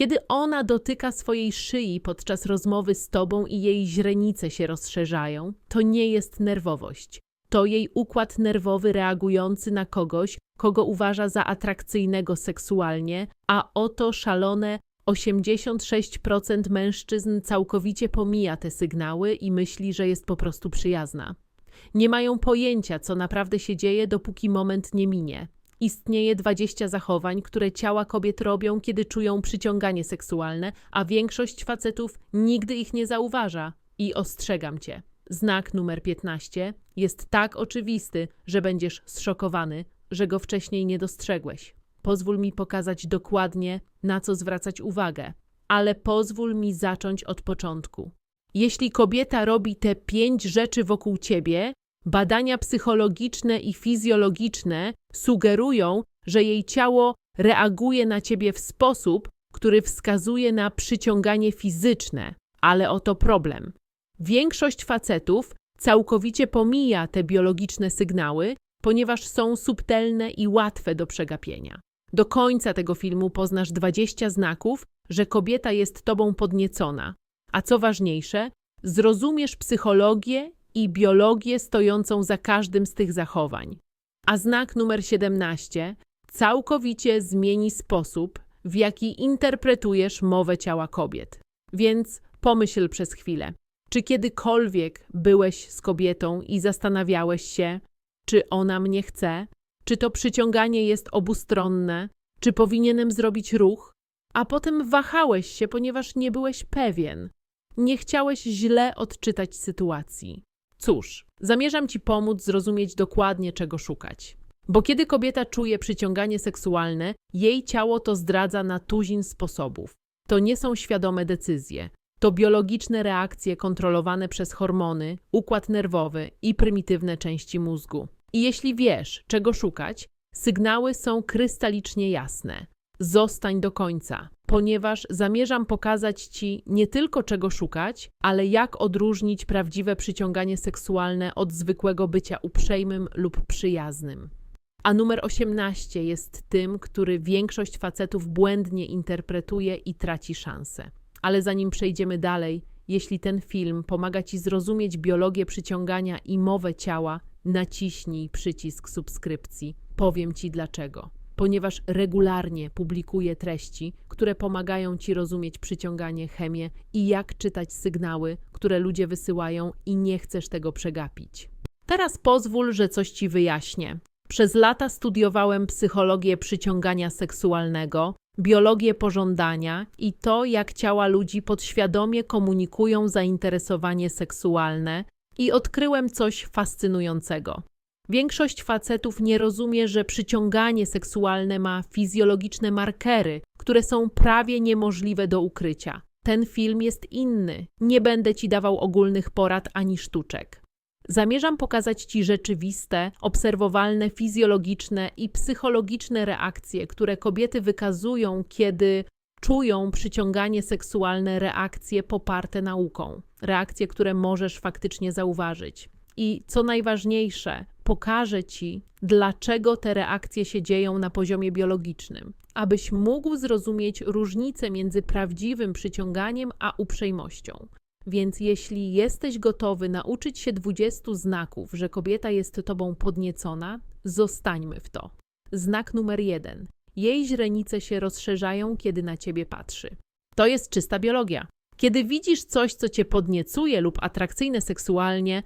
Kiedy ona dotyka swojej szyi podczas rozmowy z tobą i jej źrenice się rozszerzają, to nie jest nerwowość. To jej układ nerwowy reagujący na kogoś, kogo uważa za atrakcyjnego seksualnie, a oto szalone 86% mężczyzn całkowicie pomija te sygnały i myśli, że jest po prostu przyjazna. Nie mają pojęcia, co naprawdę się dzieje, dopóki moment nie minie. Istnieje 20 zachowań, które ciała kobiet robią, kiedy czują przyciąganie seksualne, a większość facetów nigdy ich nie zauważa. I ostrzegam cię. Znak numer 15 jest tak oczywisty, że będziesz zszokowany, że go wcześniej nie dostrzegłeś. Pozwól mi pokazać dokładnie, na co zwracać uwagę, ale pozwól mi zacząć od początku. Jeśli kobieta robi te pięć rzeczy wokół ciebie, badania psychologiczne i fizjologiczne sugerują, że jej ciało reaguje na ciebie w sposób, który wskazuje na przyciąganie fizyczne, ale oto problem. Większość facetów całkowicie pomija te biologiczne sygnały, ponieważ są subtelne i łatwe do przegapienia. Do końca tego filmu poznasz 20 znaków, że kobieta jest tobą podniecona, a co ważniejsze, zrozumiesz psychologię i biologię stojącą za każdym z tych zachowań. A znak numer 17 całkowicie zmieni sposób, w jaki interpretujesz mowę ciała kobiet. Więc pomyśl przez chwilę. Czy kiedykolwiek byłeś z kobietą i zastanawiałeś się, czy ona mnie chce? Czy to przyciąganie jest obustronne? Czy powinienem zrobić ruch? A potem wahałeś się, ponieważ nie byłeś pewien. Nie chciałeś źle odczytać sytuacji. Cóż, zamierzam ci pomóc zrozumieć dokładnie, czego szukać. Bo kiedy kobieta czuje przyciąganie seksualne, jej ciało to zdradza na tuzin sposobów. To nie są świadome decyzje. To biologiczne reakcje kontrolowane przez hormony, układ nerwowy i prymitywne części mózgu. I jeśli wiesz, czego szukać, sygnały są krystalicznie jasne. Zostań do końca, ponieważ zamierzam pokazać Ci nie tylko czego szukać, ale jak odróżnić prawdziwe przyciąganie seksualne od zwykłego bycia uprzejmym lub przyjaznym. A numer 18 jest tym, który większość facetów błędnie interpretuje i traci szansę. Ale zanim przejdziemy dalej, jeśli ten film pomaga Ci zrozumieć biologię przyciągania i mowę ciała, naciśnij przycisk subskrypcji. Powiem Ci dlaczego. Ponieważ regularnie publikuję treści, które pomagają Ci rozumieć przyciąganie, chemię i jak czytać sygnały, które ludzie wysyłają i nie chcesz tego przegapić. Teraz pozwól, że coś Ci wyjaśnię. Przez lata studiowałem psychologię przyciągania seksualnego, biologię pożądania i to, jak ciała ludzi podświadomie komunikują zainteresowanie seksualne, i odkryłem coś fascynującego. Większość facetów nie rozumie, że przyciąganie seksualne ma fizjologiczne markery, które są prawie niemożliwe do ukrycia. Ten film jest inny. Nie będę ci dawał ogólnych porad ani sztuczek. Zamierzam pokazać Ci rzeczywiste, obserwowalne, fizjologiczne i psychologiczne reakcje, które kobiety wykazują, kiedy czują przyciąganie seksualne reakcje poparte nauką, reakcje, które możesz faktycznie zauważyć. I co najważniejsze, pokażę ci, dlaczego te reakcje się dzieją na poziomie biologicznym, abyś mógł zrozumieć różnicę między prawdziwym przyciąganiem a uprzejmością. Więc jeśli jesteś gotowy nauczyć się 20 znaków, że kobieta jest tobą podniecona, zostańmy w to. Znak numer jeden. Jej źrenice się rozszerzają, kiedy na ciebie patrzy. To jest czysta biologia. Kiedy widzisz coś, co cię podniecuje lub atrakcyjne seksualnie,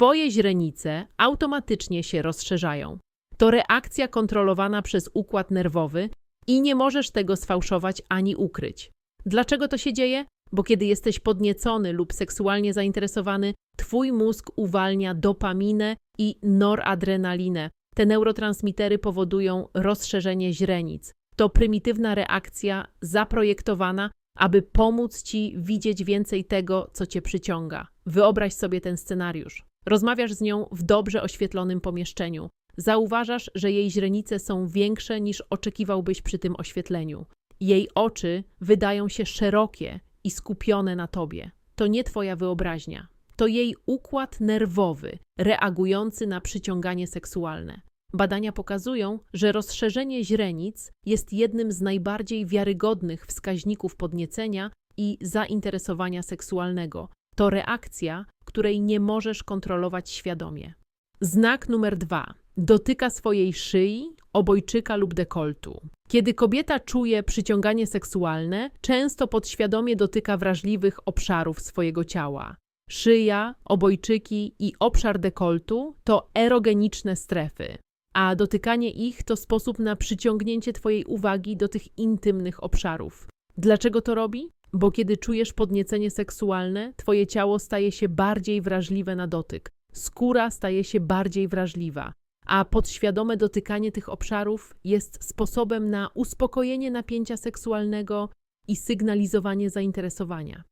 twoje źrenice automatycznie się rozszerzają. To reakcja kontrolowana przez układ nerwowy i nie możesz tego sfałszować ani ukryć. Dlaczego to się dzieje? Bo kiedy jesteś podniecony lub seksualnie zainteresowany, twój mózg uwalnia dopaminę i noradrenalinę, te neurotransmitery powodują rozszerzenie źrenic. To prymitywna reakcja zaprojektowana, aby pomóc ci widzieć więcej tego, co cię przyciąga. Wyobraź sobie ten scenariusz. Rozmawiasz z nią w dobrze oświetlonym pomieszczeniu. Zauważasz, że jej źrenice są większe niż oczekiwałbyś przy tym oświetleniu. Jej oczy wydają się szerokie i skupione na tobie. To nie twoja wyobraźnia. To jej układ nerwowy reagujący na przyciąganie seksualne. Badania pokazują, że rozszerzenie źrenic jest jednym z najbardziej wiarygodnych wskaźników podniecenia i zainteresowania seksualnego. To reakcja, której nie możesz kontrolować świadomie. Znak numer dwa. Dotyka swojej szyi, obojczyka lub dekoltu. Kiedy kobieta czuje przyciąganie seksualne, często podświadomie dotyka wrażliwych obszarów swojego ciała. Szyja, obojczyki i obszar dekoltu to erogeniczne strefy, a dotykanie ich to sposób na przyciągnięcie Twojej uwagi do tych intymnych obszarów. Dlaczego to robi? Bo kiedy czujesz podniecenie seksualne, Twoje ciało staje się bardziej wrażliwe na dotyk, skóra staje się bardziej wrażliwa, a podświadome dotykanie tych obszarów jest sposobem na uspokojenie napięcia seksualnego i sygnalizowanie zainteresowania.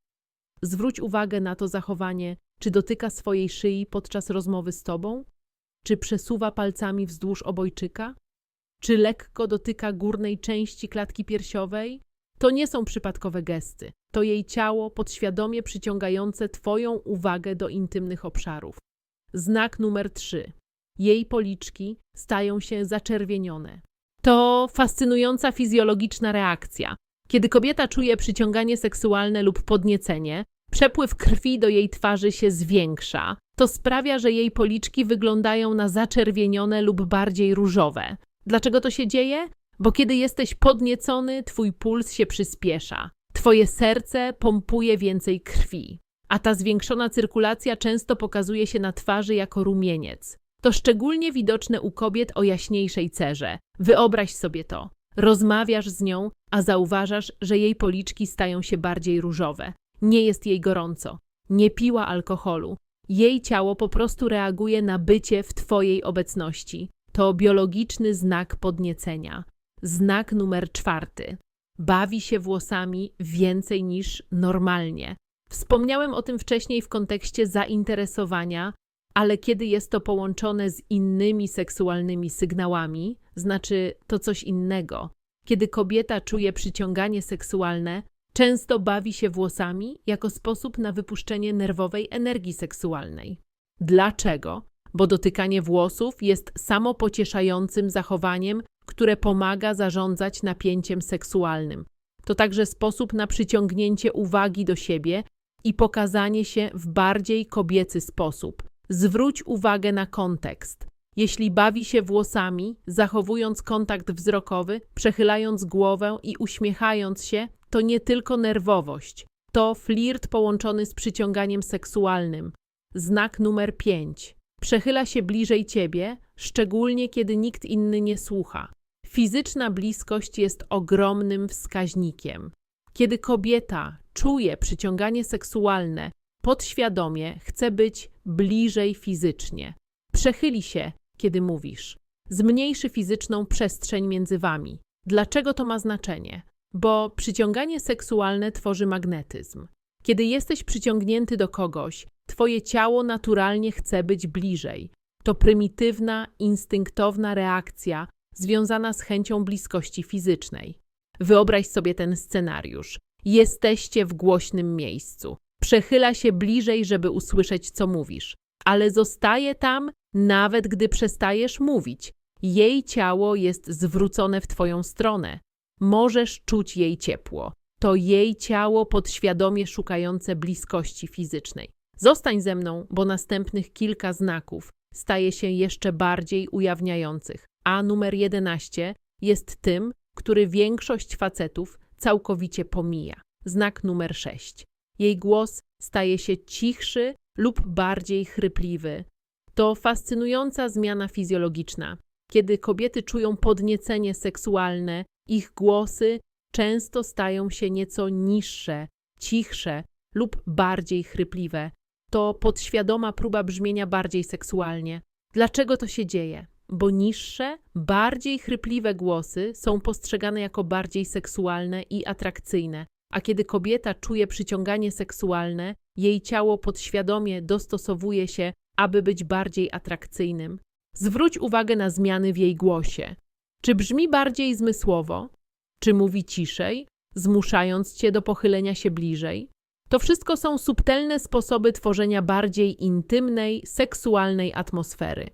Zwróć uwagę na to zachowanie, czy dotyka swojej szyi podczas rozmowy z tobą, czy przesuwa palcami wzdłuż obojczyka, czy lekko dotyka górnej części klatki piersiowej. To nie są przypadkowe gesty, to jej ciało podświadomie przyciągające Twoją uwagę do intymnych obszarów. Znak numer 3. Jej policzki stają się zaczerwienione. To fascynująca fizjologiczna reakcja. Kiedy kobieta czuje przyciąganie seksualne lub podniecenie, przepływ krwi do jej twarzy się zwiększa. To sprawia, że jej policzki wyglądają na zaczerwienione lub bardziej różowe. Dlaczego to się dzieje? Bo kiedy jesteś podniecony, twój puls się przyspiesza. Twoje serce pompuje więcej krwi, a ta zwiększona cyrkulacja często pokazuje się na twarzy jako rumieniec. To szczególnie widoczne u kobiet o jaśniejszej cerze. Wyobraź sobie to. Rozmawiasz z nią, a zauważasz, że jej policzki stają się bardziej różowe. Nie jest jej gorąco. Nie piła alkoholu. Jej ciało po prostu reaguje na bycie w Twojej obecności. To biologiczny znak podniecenia. Znak numer czwarty. Bawi się włosami więcej niż normalnie. Wspomniałem o tym wcześniej w kontekście zainteresowania, ale kiedy jest to połączone z innymi seksualnymi sygnałami, znaczy to coś innego. Kiedy kobieta czuje przyciąganie seksualne, często bawi się włosami jako sposób na wypuszczenie nerwowej energii seksualnej. Dlaczego? Bo dotykanie włosów jest samopocieszającym zachowaniem, które pomaga zarządzać napięciem seksualnym. To także sposób na przyciągnięcie uwagi do siebie i pokazanie się w bardziej kobiecy sposób. Zwróć uwagę na kontekst. Jeśli bawi się włosami, zachowując kontakt wzrokowy, przechylając głowę i uśmiechając się, to nie tylko nerwowość. To flirt połączony z przyciąganiem seksualnym. Znak numer 5. Przechyla się bliżej ciebie, szczególnie kiedy nikt inny nie słucha. Fizyczna bliskość jest ogromnym wskaźnikiem. Kiedy kobieta czuje przyciąganie seksualne, podświadomie chce być bliżej fizycznie. Przechyli się, kiedy mówisz. Zmniejszy fizyczną przestrzeń między wami. Dlaczego to ma znaczenie? Bo przyciąganie seksualne tworzy magnetyzm. Kiedy jesteś przyciągnięty do kogoś, twoje ciało naturalnie chce być bliżej. To prymitywna, instynktowna reakcja związana z chęcią bliskości fizycznej. Wyobraź sobie ten scenariusz. Jesteście w głośnym miejscu. Przechyla się bliżej, żeby usłyszeć, co mówisz, ale zostaje tam, nawet gdy przestajesz mówić. Jej ciało jest zwrócone w Twoją stronę. Możesz czuć jej ciepło. To jej ciało podświadomie szukające bliskości fizycznej. Zostań ze mną, bo następnych kilka znaków staje się jeszcze bardziej ujawniających, a numer 11 jest tym, który większość facetów całkowicie pomija. Znak numer 6. Jej głos staje się cichszy lub bardziej chrypliwy. To fascynująca zmiana fizjologiczna. Kiedy kobiety czują podniecenie seksualne, ich głosy często stają się nieco niższe, cichsze lub bardziej chrypliwe. To podświadoma próba brzmienia bardziej seksualnie. Dlaczego to się dzieje? Bo niższe, bardziej chrypliwe głosy są postrzegane jako bardziej seksualne i atrakcyjne, a kiedy kobieta czuje przyciąganie seksualne, jej ciało podświadomie dostosowuje się, aby być bardziej atrakcyjnym. Zwróć uwagę na zmiany w jej głosie. Czy brzmi bardziej zmysłowo? Czy mówi ciszej, zmuszając cię do pochylenia się bliżej? To wszystko są subtelne sposoby tworzenia bardziej intymnej, seksualnej atmosfery.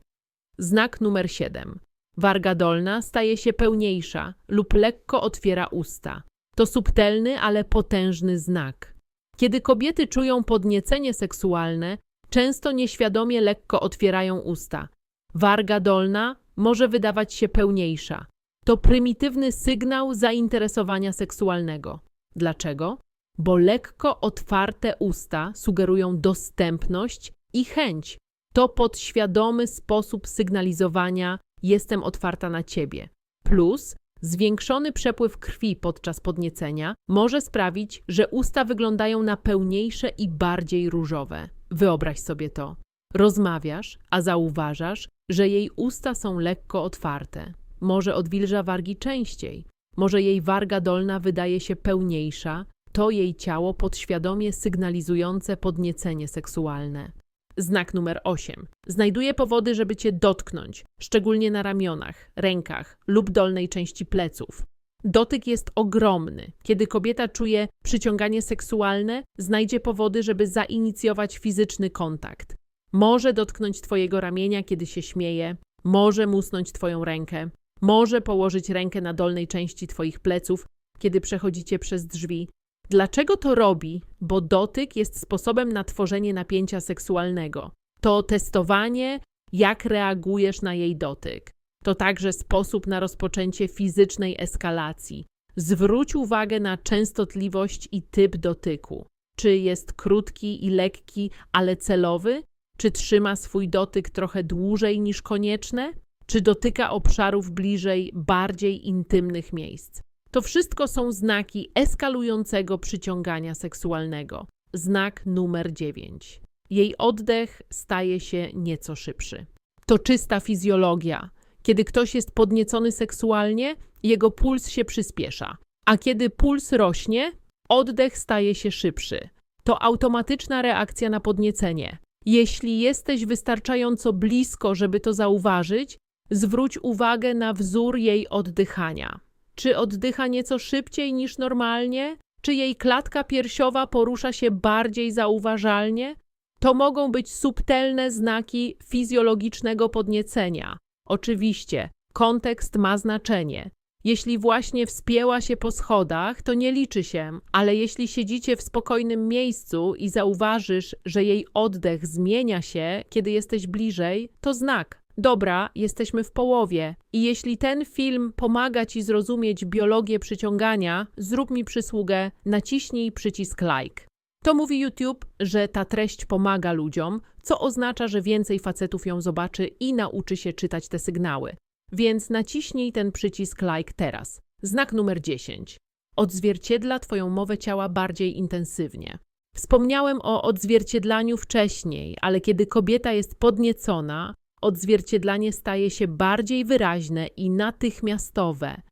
Znak numer 7. Warga dolna staje się pełniejsza lub lekko otwiera usta. To subtelny, ale potężny znak. Kiedy kobiety czują podniecenie seksualne, często nieświadomie lekko otwierają usta. Warga dolna może wydawać się pełniejsza. To prymitywny sygnał zainteresowania seksualnego. Dlaczego? Bo lekko otwarte usta sugerują dostępność i chęć. To podświadomy sposób sygnalizowania jestem otwarta na ciebie. Plus zwiększony przepływ krwi podczas podniecenia może sprawić, że usta wyglądają na pełniejsze i bardziej różowe. Wyobraź sobie to. Rozmawiasz, a zauważasz, że jej usta są lekko otwarte. Może odwilża wargi częściej. Może jej warga dolna wydaje się pełniejsza. To jej ciało podświadomie sygnalizujące podniecenie seksualne. Znak numer 8. Znajduje powody, żeby cię dotknąć, szczególnie na ramionach, rękach lub dolnej części pleców. Dotyk jest ogromny. Kiedy kobieta czuje przyciąganie seksualne, znajdzie powody, żeby zainicjować fizyczny kontakt. Może dotknąć twojego ramienia, kiedy się śmieje, może musnąć twoją rękę, może położyć rękę na dolnej części twoich pleców, kiedy przechodzicie przez drzwi. Dlaczego to robi? Bo dotyk jest sposobem na tworzenie napięcia seksualnego. To testowanie, jak reagujesz na jej dotyk. To także sposób na rozpoczęcie fizycznej eskalacji. Zwróć uwagę na częstotliwość i typ dotyku. Czy jest krótki i lekki, ale celowy? Czy trzyma swój dotyk trochę dłużej niż konieczne? Czy dotyka obszarów bliżej bardziej intymnych miejsc? To wszystko są znaki eskalującego przyciągania seksualnego. Znak numer 9. Jej oddech staje się nieco szybszy. To czysta fizjologia. Kiedy ktoś jest podniecony seksualnie, jego puls się przyspiesza, a kiedy puls rośnie, oddech staje się szybszy. To automatyczna reakcja na podniecenie. Jeśli jesteś wystarczająco blisko, żeby to zauważyć, zwróć uwagę na wzór jej oddychania. Czy oddycha nieco szybciej niż normalnie? Czy jej klatka piersiowa porusza się bardziej zauważalnie? To mogą być subtelne znaki fizjologicznego podniecenia. Oczywiście, kontekst ma znaczenie. Jeśli właśnie wspięła się po schodach, to nie liczy się, ale jeśli siedzicie w spokojnym miejscu i zauważysz, że jej oddech zmienia się, kiedy jesteś bliżej, to znak. Dobra, jesteśmy w połowie. I jeśli ten film pomaga ci zrozumieć biologię przyciągania, zrób mi przysługę, naciśnij przycisk like. To mówi YouTube, że ta treść pomaga ludziom, co oznacza, że więcej facetów ją zobaczy i nauczy się czytać te sygnały. Więc naciśnij ten przycisk like teraz. Znak numer 10. Odzwierciedla Twoją mowę ciała bardziej intensywnie. Wspomniałem o odzwierciedlaniu wcześniej, ale kiedy kobieta jest podniecona, odzwierciedlanie staje się bardziej wyraźne i natychmiastowe.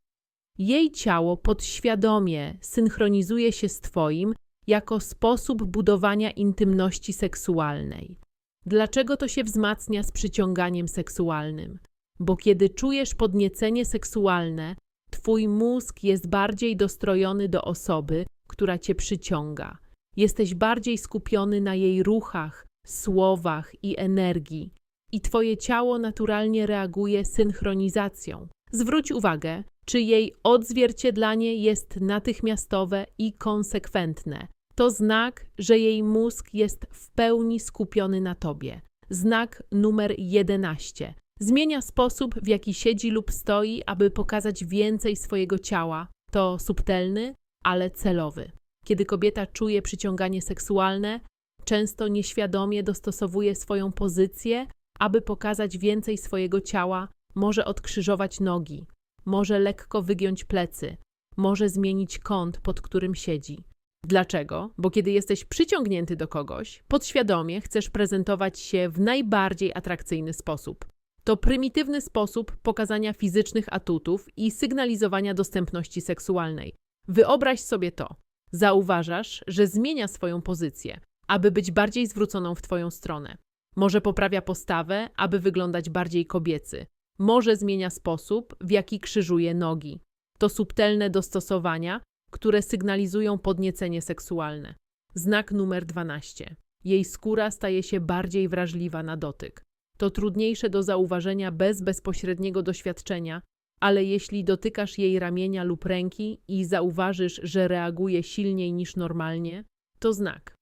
Jej ciało podświadomie synchronizuje się z Twoim jako sposób budowania intymności seksualnej. Dlaczego to się wzmacnia z przyciąganiem seksualnym? Bo kiedy czujesz podniecenie seksualne, Twój mózg jest bardziej dostrojony do osoby, która Cię przyciąga. Jesteś bardziej skupiony na jej ruchach, słowach i energii i Twoje ciało naturalnie reaguje synchronizacją. Zwróć uwagę, czy jej odzwierciedlanie jest natychmiastowe i konsekwentne. To znak, że jej mózg jest w pełni skupiony na Tobie. Znak numer 11. Zmienia sposób, w jaki siedzi lub stoi, aby pokazać więcej swojego ciała. To subtelny, ale celowy. Kiedy kobieta czuje przyciąganie seksualne, często nieświadomie dostosowuje swoją pozycję, aby pokazać więcej swojego ciała, może odkrzyżować nogi, może lekko wygiąć plecy, może zmienić kąt, pod którym siedzi. Dlaczego? Bo kiedy jesteś przyciągnięty do kogoś, podświadomie chcesz prezentować się w najbardziej atrakcyjny sposób. To prymitywny sposób pokazania fizycznych atutów i sygnalizowania dostępności seksualnej. Wyobraź sobie to. Zauważasz, że zmienia swoją pozycję, aby być bardziej zwróconą w Twoją stronę. Może poprawia postawę, aby wyglądać bardziej kobiecy. Może zmienia sposób, w jaki krzyżuje nogi. To subtelne dostosowania, które sygnalizują podniecenie seksualne. Znak numer 12. Jej skóra staje się bardziej wrażliwa na dotyk. To trudniejsze do zauważenia bez bezpośredniego doświadczenia, ale jeśli dotykasz jej ramienia lub ręki i zauważysz, że reaguje silniej niż normalnie, to znak.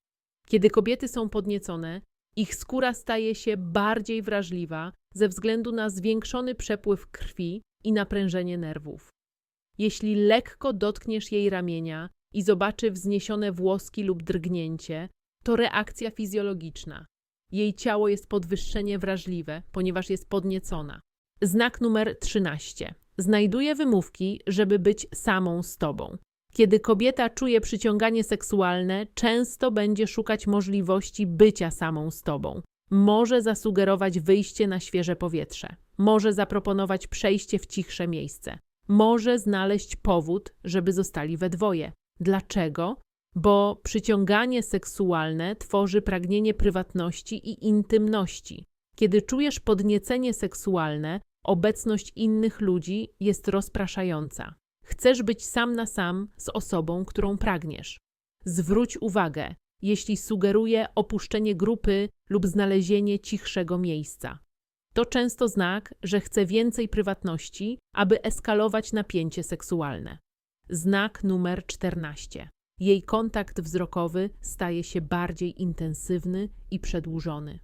Kiedy kobiety są podniecone, ich skóra staje się bardziej wrażliwa ze względu na zwiększony przepływ krwi i naprężenie nerwów. Jeśli lekko dotkniesz jej ramienia i zobaczy wzniesione włoski lub drgnięcie, to reakcja fizjologiczna. Jej ciało jest podwyższenie wrażliwe, ponieważ jest podniecona. Znak numer 13. Znajduje wymówki, żeby być samą z tobą. Kiedy kobieta czuje przyciąganie seksualne, często będzie szukać możliwości bycia samą z tobą. Może zasugerować wyjście na świeże powietrze, może zaproponować przejście w cichsze miejsce, może znaleźć powód, żeby zostali we dwoje. Dlaczego? Bo przyciąganie seksualne tworzy pragnienie prywatności i intymności. Kiedy czujesz podniecenie seksualne, obecność innych ludzi jest rozpraszająca. Chcesz być sam na sam z osobą, którą pragniesz. Zwróć uwagę, jeśli sugeruje opuszczenie grupy lub znalezienie cichszego miejsca. To często znak, że chce więcej prywatności, aby eskalować napięcie seksualne. Znak numer 14. Jej kontakt wzrokowy staje się bardziej intensywny i przedłużony.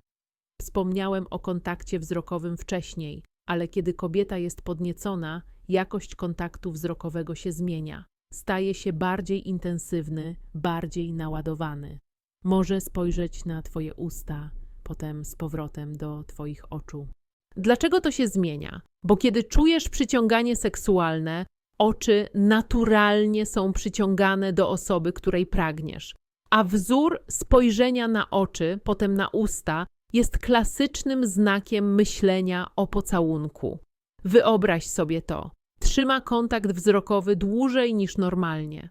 Wspomniałem o kontakcie wzrokowym wcześniej, ale kiedy kobieta jest podniecona, jakość kontaktu wzrokowego się zmienia. Staje się bardziej intensywny, bardziej naładowany. Może spojrzeć na Twoje usta, potem z powrotem do Twoich oczu. Dlaczego to się zmienia? Bo kiedy czujesz przyciąganie seksualne, oczy naturalnie są przyciągane do osoby, której pragniesz, a wzór spojrzenia na oczy, potem na usta, jest klasycznym znakiem myślenia o pocałunku. Wyobraź sobie to. Trzyma kontakt wzrokowy dłużej niż normalnie.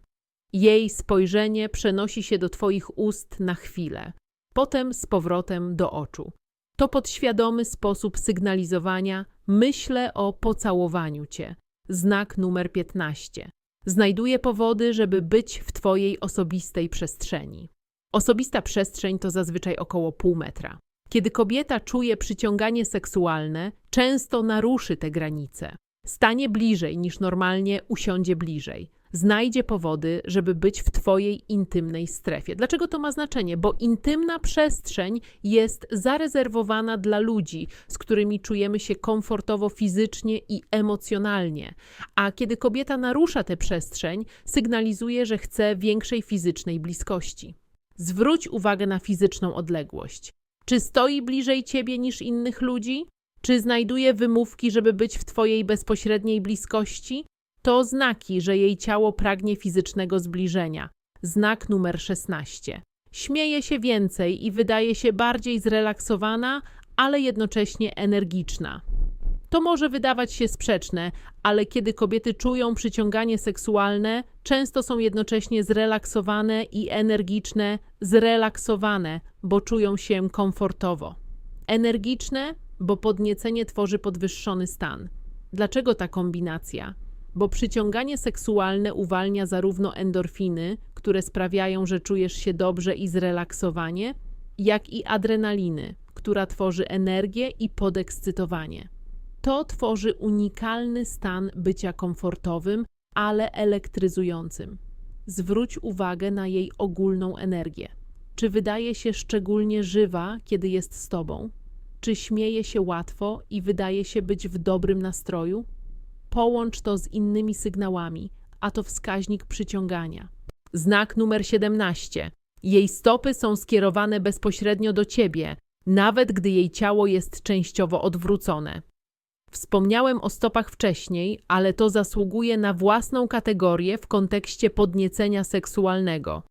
Jej spojrzenie przenosi się do Twoich ust na chwilę, potem z powrotem do oczu. To podświadomy sposób sygnalizowania myślę o pocałowaniu Cię. Znak numer 15. Znajduje powody, żeby być w Twojej osobistej przestrzeni. Osobista przestrzeń to zazwyczaj około pół metra. Kiedy kobieta czuje przyciąganie seksualne, często naruszy te granice. Stanie bliżej niż normalnie usiądzie bliżej. Znajdzie powody, żeby być w Twojej intymnej strefie. Dlaczego to ma znaczenie? Bo intymna przestrzeń jest zarezerwowana dla ludzi, z którymi czujemy się komfortowo fizycznie i emocjonalnie. A kiedy kobieta narusza tę przestrzeń, sygnalizuje, że chce większej fizycznej bliskości. Zwróć uwagę na fizyczną odległość. Czy stoi bliżej ciebie niż innych ludzi? Czy znajduje wymówki, żeby być w twojej bezpośredniej bliskości? To znaki, że jej ciało pragnie fizycznego zbliżenia. Znak numer 16. Śmieje się więcej i wydaje się bardziej zrelaksowana, ale jednocześnie energiczna. To może wydawać się sprzeczne, ale kiedy kobiety czują przyciąganie seksualne, często są jednocześnie zrelaksowane i energiczne, zrelaksowane, bo czują się komfortowo. Energiczne, bo podniecenie tworzy podwyższony stan. Dlaczego ta kombinacja? Bo przyciąganie seksualne uwalnia zarówno endorfiny, które sprawiają, że czujesz się dobrze i zrelaksowanie, jak i adrenaliny, która tworzy energię i podekscytowanie. To tworzy unikalny stan bycia komfortowym, ale elektryzującym. Zwróć uwagę na jej ogólną energię. Czy wydaje się szczególnie żywa, kiedy jest z tobą? Czy śmieje się łatwo i wydaje się być w dobrym nastroju? Połącz to z innymi sygnałami, a to wskaźnik przyciągania. Znak numer 17. Jej stopy są skierowane bezpośrednio do ciebie, nawet gdy jej ciało jest częściowo odwrócone. Wspomniałem o stopach wcześniej, ale to zasługuje na własną kategorię w kontekście podniecenia seksualnego.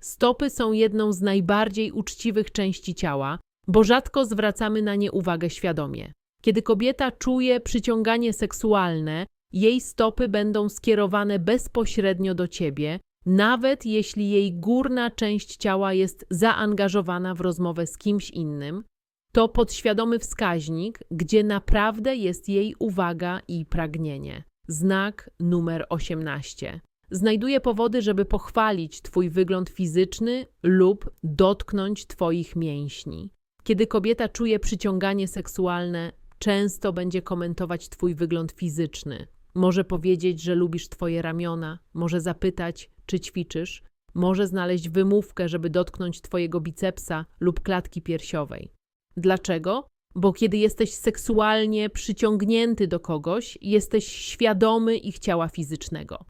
Stopy są jedną z najbardziej uczciwych części ciała, bo rzadko zwracamy na nie uwagę świadomie. Kiedy kobieta czuje przyciąganie seksualne, jej stopy będą skierowane bezpośrednio do ciebie, nawet jeśli jej górna część ciała jest zaangażowana w rozmowę z kimś innym, to podświadomy wskaźnik, gdzie naprawdę jest jej uwaga i pragnienie. Znak numer 18. Znajduje powody, żeby pochwalić Twój wygląd fizyczny lub dotknąć Twoich mięśni. Kiedy kobieta czuje przyciąganie seksualne, często będzie komentować twój wygląd fizyczny. Może powiedzieć, że lubisz twoje ramiona, może zapytać, czy ćwiczysz, może znaleźć wymówkę, żeby dotknąć twojego bicepsa lub klatki piersiowej. Dlaczego? Bo kiedy jesteś seksualnie przyciągnięty do kogoś, jesteś świadomy ich ciała fizycznego.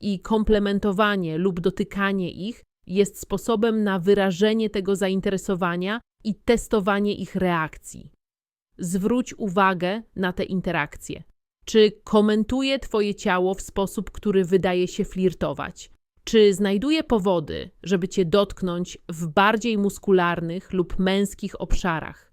I komplementowanie lub dotykanie ich jest sposobem na wyrażenie tego zainteresowania i testowanie ich reakcji. Zwróć uwagę na te interakcje. Czy komentuje Twoje ciało w sposób, który wydaje się flirtować? Czy znajduje powody, żeby Cię dotknąć w bardziej muskularnych lub męskich obszarach?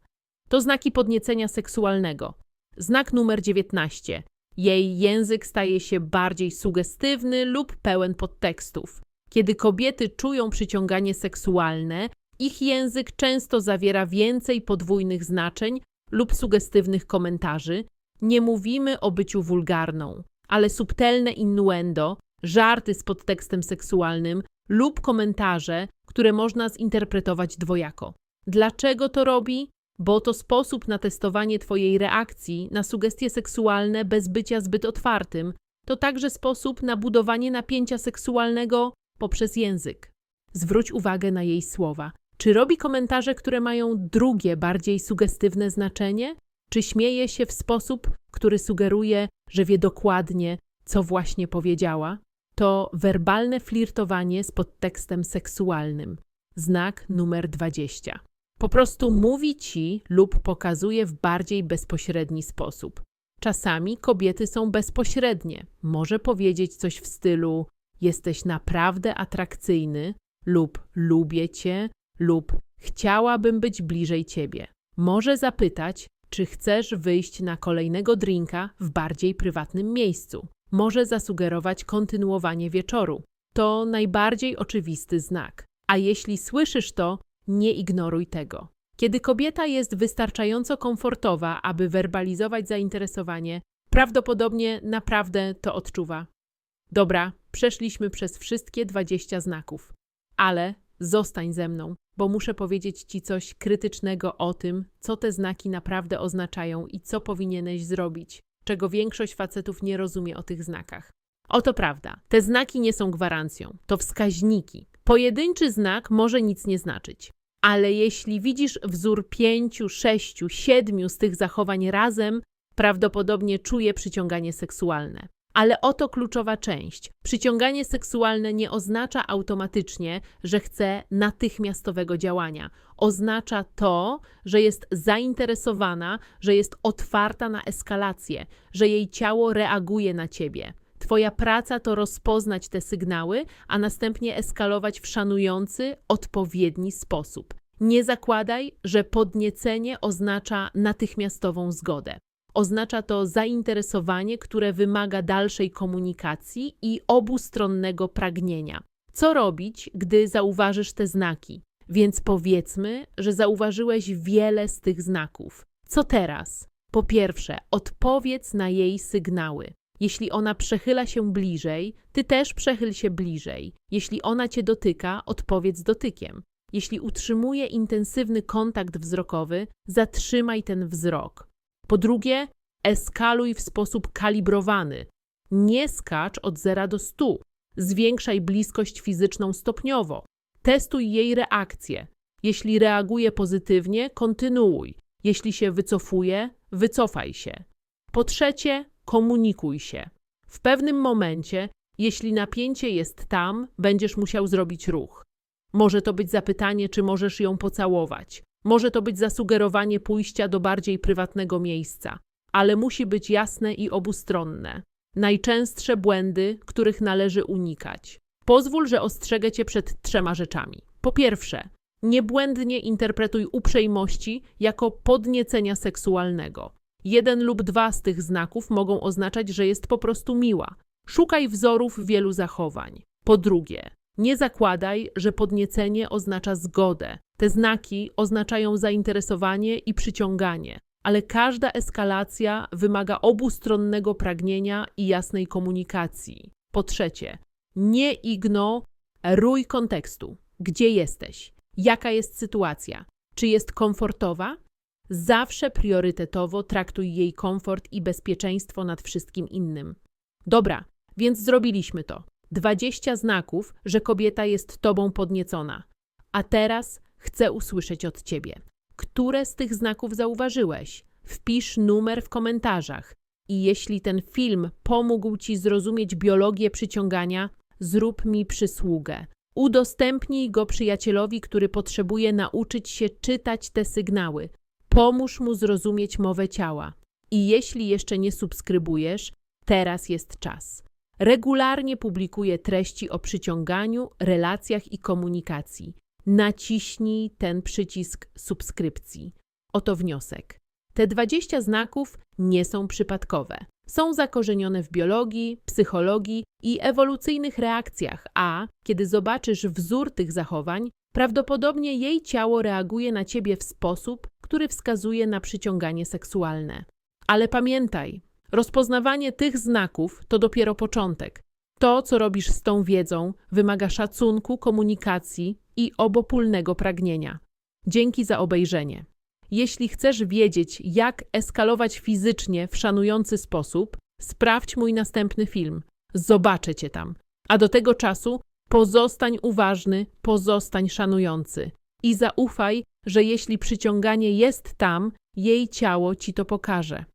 To znaki podniecenia seksualnego. Znak numer 19. Jej język staje się bardziej sugestywny lub pełen podtekstów. Kiedy kobiety czują przyciąganie seksualne, ich język często zawiera więcej podwójnych znaczeń lub sugestywnych komentarzy. Nie mówimy o byciu wulgarną, ale subtelne innuendo, żarty z podtekstem seksualnym lub komentarze, które można zinterpretować dwojako. Dlaczego to robi? Bo to sposób na testowanie Twojej reakcji na sugestie seksualne bez bycia zbyt otwartym. To także sposób na budowanie napięcia seksualnego poprzez język. Zwróć uwagę na jej słowa. Czy robi komentarze, które mają drugie, bardziej sugestywne znaczenie? Czy śmieje się w sposób, który sugeruje, że wie dokładnie, co właśnie powiedziała? To werbalne flirtowanie z podtekstem seksualnym. Znak numer 20. Po prostu mówi ci lub pokazuje w bardziej bezpośredni sposób. Czasami kobiety są bezpośrednie. Może powiedzieć coś w stylu: Jesteś naprawdę atrakcyjny, lub lubię cię, lub chciałabym być bliżej ciebie. Może zapytać, czy chcesz wyjść na kolejnego drinka w bardziej prywatnym miejscu. Może zasugerować kontynuowanie wieczoru. To najbardziej oczywisty znak. A jeśli słyszysz to, nie ignoruj tego. Kiedy kobieta jest wystarczająco komfortowa, aby werbalizować zainteresowanie, prawdopodobnie naprawdę to odczuwa. Dobra, przeszliśmy przez wszystkie 20 znaków, ale zostań ze mną, bo muszę powiedzieć Ci coś krytycznego o tym, co te znaki naprawdę oznaczają i co powinieneś zrobić, czego większość facetów nie rozumie o tych znakach. Oto prawda. Te znaki nie są gwarancją, to wskaźniki. Pojedynczy znak może nic nie znaczyć. Ale jeśli widzisz wzór pięciu, sześciu, siedmiu z tych zachowań razem, prawdopodobnie czuje przyciąganie seksualne. Ale oto kluczowa część. Przyciąganie seksualne nie oznacza automatycznie, że chce natychmiastowego działania. Oznacza to, że jest zainteresowana, że jest otwarta na eskalację, że jej ciało reaguje na ciebie. Twoja praca to rozpoznać te sygnały, a następnie eskalować w szanujący, odpowiedni sposób. Nie zakładaj, że podniecenie oznacza natychmiastową zgodę. Oznacza to zainteresowanie, które wymaga dalszej komunikacji i obustronnego pragnienia. Co robić, gdy zauważysz te znaki? Więc powiedzmy, że zauważyłeś wiele z tych znaków. Co teraz? Po pierwsze, odpowiedz na jej sygnały. Jeśli ona przechyla się bliżej, ty też przechyl się bliżej. Jeśli ona cię dotyka, odpowiedz dotykiem. Jeśli utrzymuje intensywny kontakt wzrokowy, zatrzymaj ten wzrok. Po drugie, eskaluj w sposób kalibrowany. Nie skacz od 0 do 100. Zwiększaj bliskość fizyczną stopniowo. Testuj jej reakcję. Jeśli reaguje pozytywnie, kontynuuj. Jeśli się wycofuje, wycofaj się. Po trzecie, komunikuj się. W pewnym momencie, jeśli napięcie jest tam, będziesz musiał zrobić ruch. Może to być zapytanie, czy możesz ją pocałować. Może to być zasugerowanie pójścia do bardziej prywatnego miejsca, ale musi być jasne i obustronne. Najczęstsze błędy, których należy unikać. Pozwól, że ostrzegę cię przed trzema rzeczami. Po pierwsze, niebłędnie interpretuj uprzejmości jako podniecenia seksualnego. Jeden lub dwa z tych znaków mogą oznaczać, że jest po prostu miła. Szukaj wzorów wielu zachowań. Po drugie, nie zakładaj, że podniecenie oznacza zgodę. Te znaki oznaczają zainteresowanie i przyciąganie, ale każda eskalacja wymaga obustronnego pragnienia i jasnej komunikacji. Po trzecie, nie ignoruj kontekstu. Gdzie jesteś? Jaka jest sytuacja? Czy jest komfortowa? Zawsze priorytetowo traktuj jej komfort i bezpieczeństwo nad wszystkim innym. Dobra, więc zrobiliśmy to. 20 znaków, że kobieta jest tobą podniecona. A teraz chcę usłyszeć od ciebie. Które z tych znaków zauważyłeś? Wpisz numer w komentarzach. I jeśli ten film pomógł ci zrozumieć biologię przyciągania, zrób mi przysługę. Udostępnij go przyjacielowi, który potrzebuje nauczyć się czytać te sygnały. Pomóż mu zrozumieć mowę ciała. I jeśli jeszcze nie subskrybujesz, teraz jest czas. Regularnie publikuję treści o przyciąganiu, relacjach i komunikacji. Naciśnij ten przycisk subskrypcji. Oto wniosek. Te 20 znaków nie są przypadkowe. Są zakorzenione w biologii, psychologii i ewolucyjnych reakcjach, a kiedy zobaczysz wzór tych zachowań, prawdopodobnie jej ciało reaguje na ciebie w sposób, który wskazuje na przyciąganie seksualne. Ale pamiętaj, rozpoznawanie tych znaków to dopiero początek. To, co robisz z tą wiedzą, wymaga szacunku, komunikacji i obopólnego pragnienia. Dzięki za obejrzenie. Jeśli chcesz wiedzieć, jak eskalować fizycznie w szanujący sposób, sprawdź mój następny film. Zobaczę cię tam. A do tego czasu pozostań uważny, pozostań szanujący i zaufaj, że jeśli przyciąganie jest tam, jej ciało ci to pokaże.